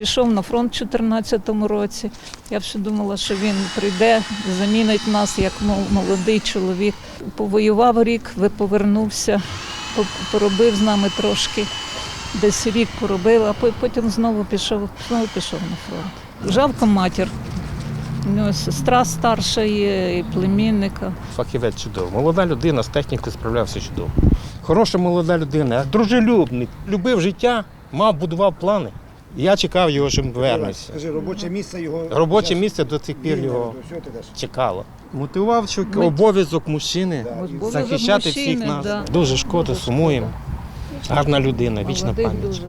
Пішов на фронт у 2014 році. Я вже думала, що він прийде, замінить нас як молодий чоловік. Повоював рік, повернувся, поробив з нами трошки. Десь рік поробив, а потім знову пішов, знову пішов на фронт. Жалко матір. У нього сестра старша є, і племінника. Фахівець чудовий. Молода людина з технікою справлявся чудово. Хороша молода людина, дружелюбний, любив життя, мав, будував плани. Я чекав його, що він повернеться. Скажи, робоче місце його. Робоче зараз місце до цих пір вільне, його ти даш? чекало. Мотивував, що Ми- обов'язок мужчини Да, Обов'язок захищати мужчини, всіх нас. да. Дуже шкода, сумуємо. Гарна людина, вічна пам'ять. дуже.